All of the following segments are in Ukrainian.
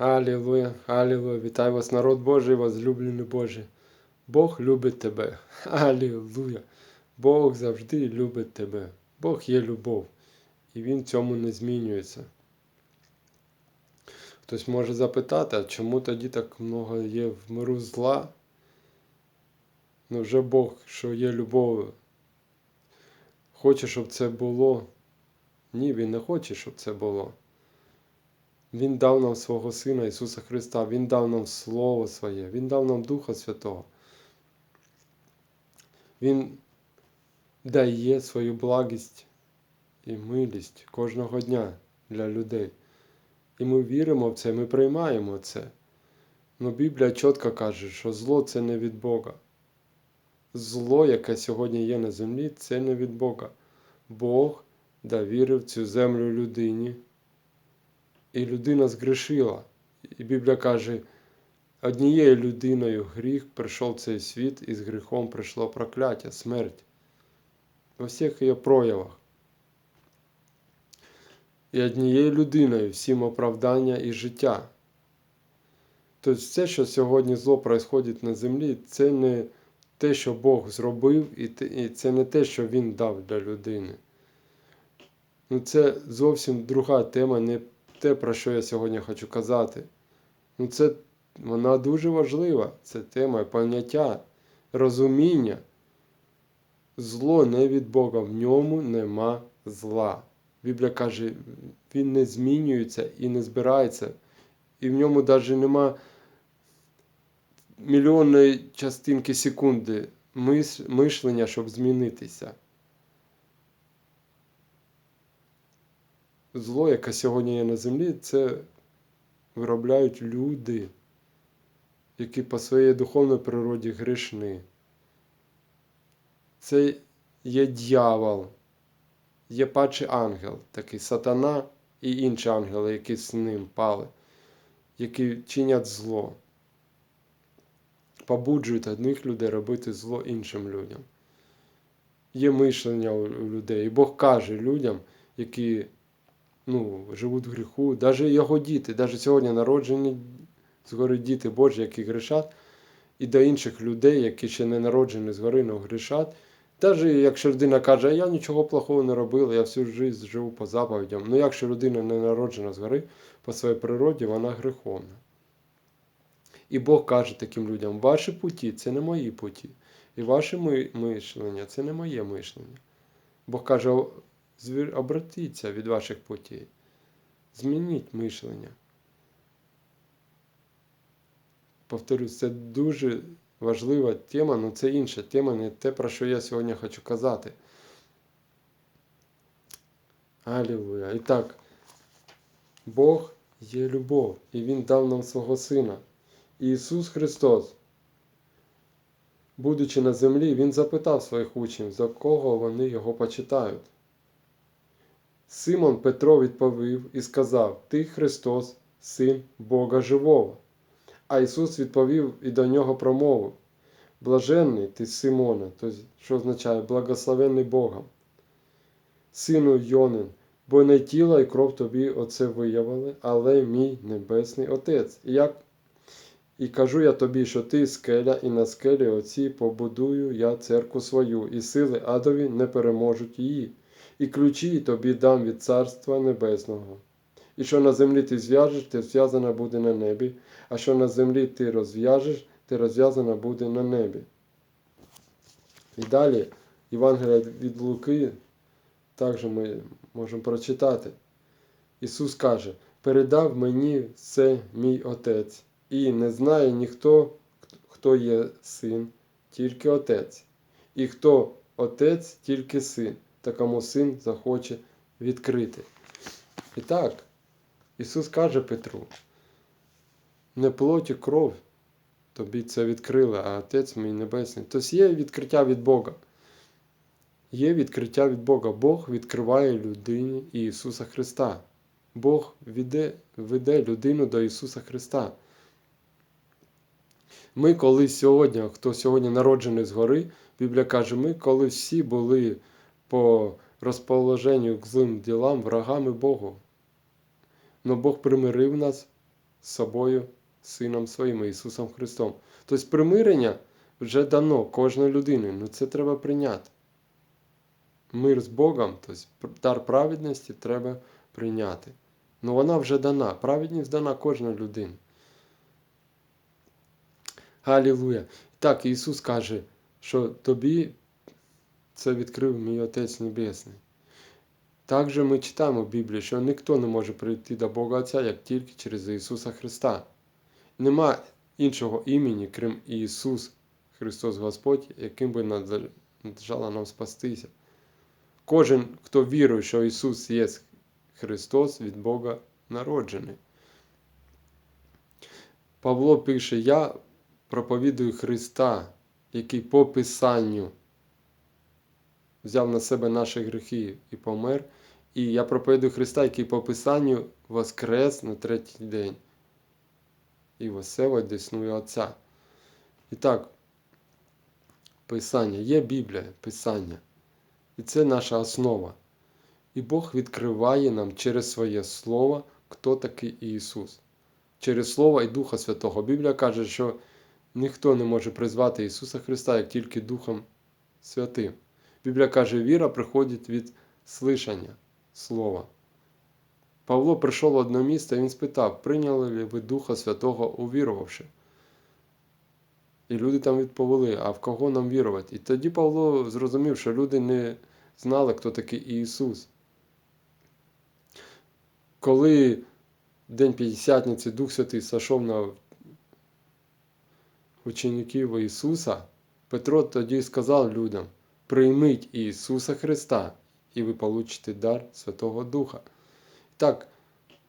Алілуя, алілуя, вітаю вас, народ Божий, возлюблений Боже. Бог любить тебе. Алілуя. Бог завжди любить тебе. Бог є любов. І Він в цьому не змінюється. Хтось може запитати, а чому тоді так много є в миру зла? Ну вже Бог, що є любов, хоче, щоб це було. Ні, Він не хоче, щоб це було. Він дав нам свого Сина Ісуса Христа, Він дав нам Слово Своє, Він дав нам Духа Святого. Він дає свою благість і милість кожного дня для людей. І ми віримо в це, ми приймаємо це. Но Біблія чітко каже, що зло це не від Бога. Зло, яке сьогодні є на землі, це не від Бога. Бог довірив цю землю людині. І людина згрішила. І Біблія каже, однією людиною гріх прийшов цей світ, і з гріхом прийшло прокляття, смерть. Во всіх її проявах. І однією людиною всім оправдання і життя. Тобто все, що сьогодні зло происходить на землі, це не те, що Бог зробив, і це не те, що Він дав для людини. Ну, Це зовсім друга тема, не те, про що я сьогодні хочу казати. Ну, це вона дуже важлива. Це тема поняття, розуміння. Зло не від Бога, в ньому нема зла. Біблія каже, він не змінюється і не збирається, і в ньому навіть нема мільйонної частинки секунди мишлення, щоб змінитися. Зло, яке сьогодні є на землі, це виробляють люди, які по своїй духовній природі грішні. Це є дьявол, є падший ангел, такий сатана і інші ангели, які з ним пали, які чинять зло, побуджують одних людей робити зло іншим людям. Є мишлення у людей. І Бог каже людям, які ну, живуть в гріху, навіть його діти, навіть сьогодні народжені згори діти Божі, які грішать, і до інших людей, які ще не народжені згори, але грішать. Навіть якщо людина каже, я нічого плохого не робила, я всю життя живу по заповідям. Ну якщо людина не народжена згори, по своїй природі, вона греховна. І Бог каже таким людям: ваші путі це не мої путі. І ваше мишлення це не моє мишлення. Бог каже, обратіться від ваших путей. Змініть мишлення. Повторюсь, це дуже важлива тема, але це інша тема, не те, про що я сьогодні хочу казати. Алілуя. І так, Бог є любов, і Він дав нам свого Сина. Ісус Христос, будучи на землі, Він запитав своїх учнів, за кого вони його почитають. Симон Петро відповів і сказав: Ти Христос, Син Бога Живого. А Ісус відповів і до нього промовив: Блаженний ти тобто, що означає благословенний Богом, сину Йонин, бо не тіло і кров тобі оце виявили, але мій Небесний Отець. І як і кажу я тобі, що ти скеля, і на скелі оці побудую я церкву свою, і сили адові не переможуть її і ключі тобі дам від Царства Небесного. І що на землі ти зв'яжеш, те зв'язана буде на небі, а що на землі ти розв'яжеш, те розв'язана буде на небі. І далі Євангелія від Луки також ми можемо прочитати. Ісус каже, передав мені це мій Отець, і не знає ніхто, хто є син, тільки Отець, і хто Отець, тільки син та кому син захоче відкрити. І так, Ісус каже Петру, не плоть і кров тобі це відкрили, а Отець мій Небесний. Тобто є відкриття від Бога. Є відкриття від Бога. Бог відкриває людині Ісуса Христа. Бог веде, веде людину до Ісуса Христа. Ми, коли сьогодні, хто сьогодні народжений згори, Біблія каже, ми, коли всі були по розположенню к злим ділам врагами Богу. Но Бог примирив нас з собою, Сином Своїм Ісусом Христом. Тобто примирення вже дано кожної людини. Ну це треба прийняти. Мир з Богом, тобто дар праведності треба прийняти. Ну вона вже дана. Праведність дана кожній людині. Галілуя. Так, Ісус каже, що тобі це відкрив мій Отець Небесний. Також ми читаємо в Біблії, що ніхто не може прийти до Бога Отця, як тільки через Ісуса Христа. Нема іншого імені, крім Ісус Христос Господь, яким би надлежало нам спастися. Кожен, хто вірує, що Ісус є Христос, від Бога народжений. Павло пише: Я проповідую Христа, який по Писанню взяв на себе наші гріхи і помер. І я проповідую Христа, який по Писанню воскрес на третій день. І восев одіснує Отця. І так, Писання, є Біблія, Писання. І це наша основа. І Бог відкриває нам через своє Слово, хто такий Ісус. Через Слово і Духа Святого. Біблія каже, що ніхто не може призвати Ісуса Христа, як тільки Духом Святим. Біблія каже, віра приходить від слишання Слова. Павло прийшов в одне місце і він спитав, прийняли ли ви Духа Святого, увірувавши? І люди там відповіли, а в кого нам вірувати? І тоді Павло зрозумів, що люди не знали, хто такий Ісус. Коли День П'ятдесятниці Дух Святий сошов на учеників Ісуса, Петро тоді сказав людям: прийміть Ісуса Христа, і ви получите дар Святого Духа. Так,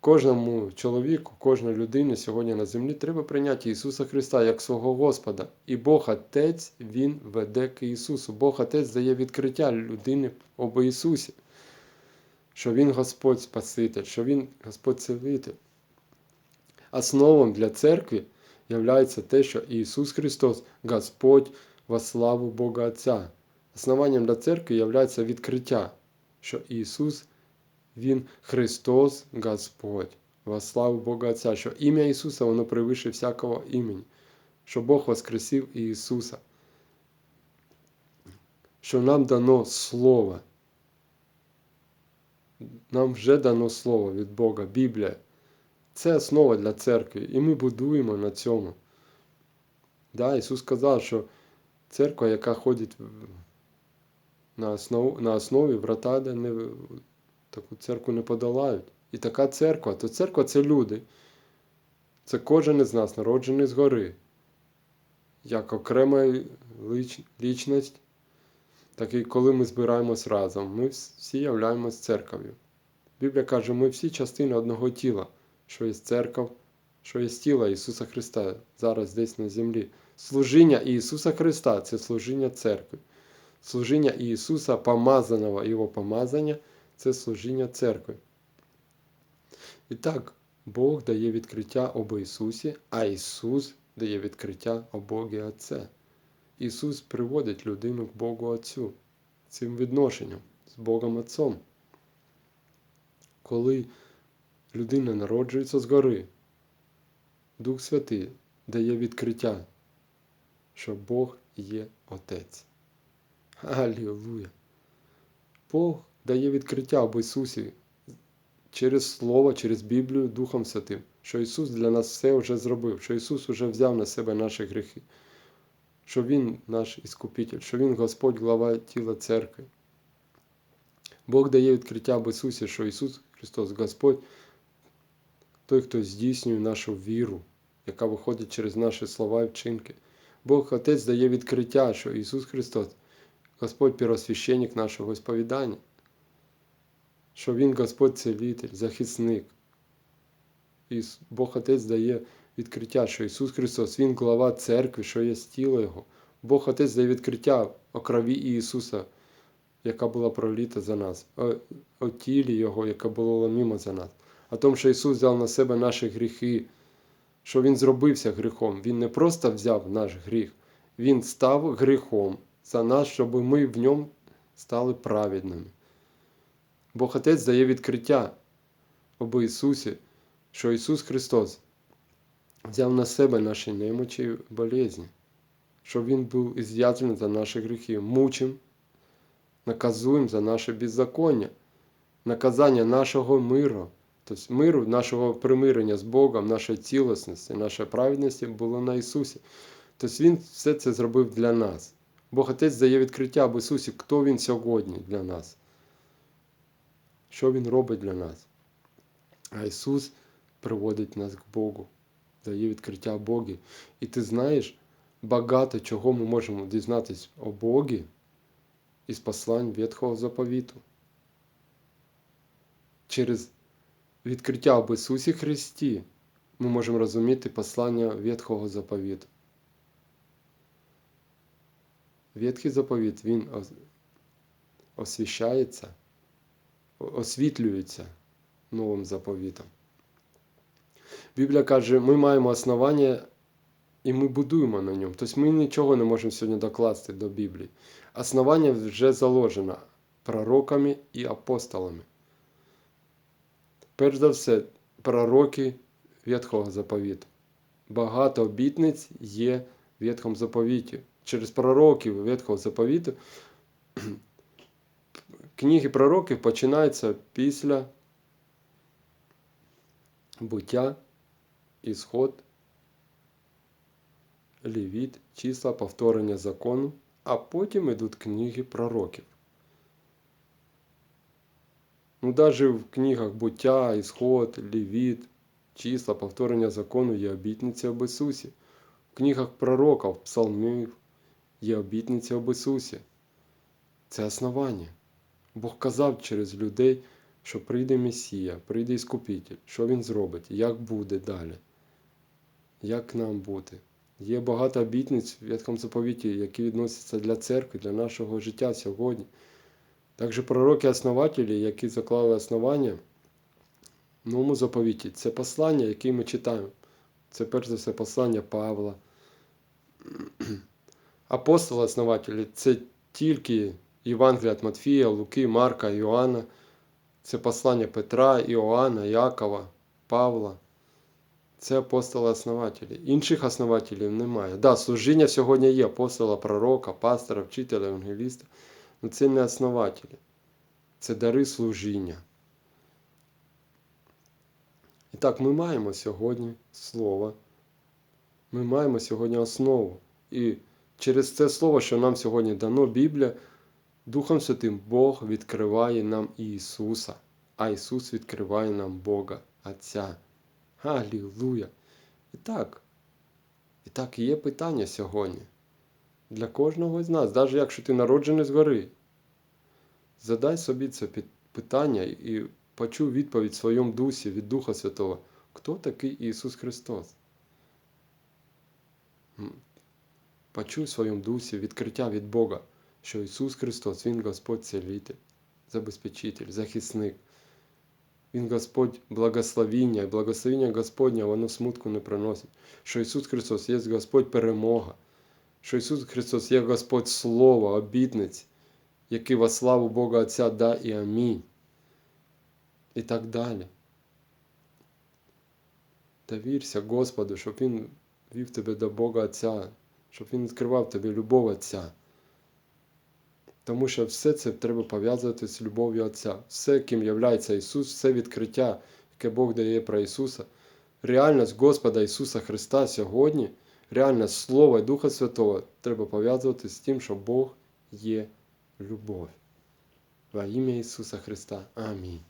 кожному чоловіку, кожній людині сьогодні на землі треба прийняти Ісуса Христа як свого Господа. І Бог Отець Він веде к Ісусу. Бог Отець дає відкриття людини об Ісусі, що Він Господь Спаситель, що Він Господь Целитель. Основом для церкви є те, що Ісус Христос Господь во славу Бога Отця. Основанням для церкви є відкриття, що Ісус Він Христос Господь, во славу Бога Отця, що ім'я Ісуса воно превише всякого імені, що Бог воскресив Ісуса, що нам дано Слово. Нам вже дано Слово від Бога, Біблія. Це основа для церкви, і ми будуємо на цьому. Да, Ісус сказав, що церква, яка ходить на основ, на основі врата, де не, таку церкву не подолають. І така церква, то церква це люди. Це кожен із нас, народжений згори, як окрема ліч, лічність, так і коли ми збираємось разом, ми всі являємось церков'ю. Біблія каже, ми всі частини одного тіла, що є церква, що є тіло Ісуса Христа зараз десь на землі. Служіння Ісуса Христа це служіння церкви. Служіння Ісуса, помазаного Його помазання це служіння церкви. І так, Бог дає відкриття об Ісусі, а Ісус дає відкриття о Богі Отце. Ісус приводить людину к Богу Отцю цим відношенням з Богом Отцом. Коли людина народжується згори, Дух Святий дає відкриття, що Бог є Отець. Алілуя! Бог дає відкриття об Ісусі через Слово, через Біблію Духом Святим, що Ісус для нас все вже зробив, що Ісус вже взяв на себе наші гріхи, що Він наш Іскупитель, що Він Господь, глава тіла церкви. Бог дає відкриття об Ісусі, що Ісус Христос Господь, той, хто здійснює нашу віру, яка виходить через наші слова і вчинки. Бог Отець дає відкриття, що Ісус Христос Господь первосвященник нашого сповідання, що Він Господь целитель, захисник. І Бог Отець дає відкриття, що Ісус Христос, Він глава церкви, що є тіло Його. Бог Отець дає відкриття о крові Ісуса, яка була проліта за нас, о, о тілі Його, яке було ломімо за нас, о тому, що Ісус взяв на себе наші гріхи, що Він зробився гріхом. Він не просто взяв наш гріх, Він став гріхом за нас, щоб ми в ньому стали праведними. Бог Отець дає відкриття об Ісусі, що Ісус Христос взяв на себе наші немочі і болезні, щоб Він був зв'язаний за наші гріхи, мучим, наказуєм за наше беззаконня, наказання нашого миру. Тобто миру, нашого примирення з Богом, нашої цілісності, нашої праведності було на Ісусі. Тобто Він все це зробив для нас. Бог Отець дає відкриття об Ісусі, хто Він сьогодні для нас, що Він робить для нас. А Ісус приводить нас к Богу, дає відкриття Богі. І ти знаєш, багато чого ми можемо дізнатися о Богі із послань Ветхого заповіту. Через відкриття об Ісусі Христі ми можемо розуміти послання Ветхого заповіту. Ветхий заповіт, він освіщається, освітлюється новим заповітом. Біблія каже, ми маємо основання і ми будуємо на ньому. Тобто ми нічого не можемо сьогодні докласти до Біблії. Основання вже заложено пророками і апостолами. Перш за все, пророки Ветхого заповіту. Багато обітниць є в Ветхому заповіті. Через пророків Ветхого заповіту книги пророків починаються після буття, ісход, лівіт, числа, повторення закону, а потім йдуть книги пророків. Ну, навіть в книгах буття, ісход, лівіт, числа, повторення закону є обітниці об Ісусі. В книгах пророків, псалмів є обітниці об Ісусі. Це основання. Бог казав через людей, що прийде Месія, прийде Іскупитель, що Він зробить, як буде далі, як нам бути. Є багато обітниць в Ветхому заповіті, які відносяться для церкви, для нашого життя сьогодні. Також пророки-основателі, які заклали основання в новому заповіті, це послання, яке ми читаємо. Це перш за все послання Павла. Апостоли-основателі це тільки Євангелія від Матфія, Луки, Марка, Іоанна. Це послання Петра, Іоанна, Якова, Павла. Це апостоли-основателі. Інших основателів немає. Так, да, служіння сьогодні є апостола, пророка, пастора, вчителя, евангеліста. Але це не основателі. Це дари служіння. І так, ми маємо сьогодні слово. Ми маємо сьогодні основу. І через це слово, що нам сьогодні дано Біблія, Духом Святим Бог відкриває нам Ісуса, а Ісус відкриває нам Бога Отця. Алілуя! І так, і так є питання сьогодні. Для кожного з нас, навіть якщо ти народжений згори, задай собі це питання і почув відповідь в своєму дусі від Духа Святого. Хто такий Ісус Христос? Почув в своєму дусі відкриття від Бога, що Ісус Христос, Він Господь цілитель, забезпечитель, захисник. Він Господь благословіння, і благословіння Господня, воно смутку не приносить. Що Ісус Христос є Господь перемога, що Ісус Христос є Господь Слово, обітниць, який во славу Бога Отця да і амінь. І так далі. Довірся Господу, щоб Він вів тебе до Бога Отця, щоб Він відкривав тобі любов Отця. Тому що все це треба пов'язувати з любов'ю Отця. Все, ким являється Ісус, все відкриття, яке Бог дає про Ісуса, реальність Господа Ісуса Христа сьогодні, реальність Слова і Духа Святого треба пов'язувати з тим, що Бог є любов. Во ім'я Ісуса Христа. Амінь.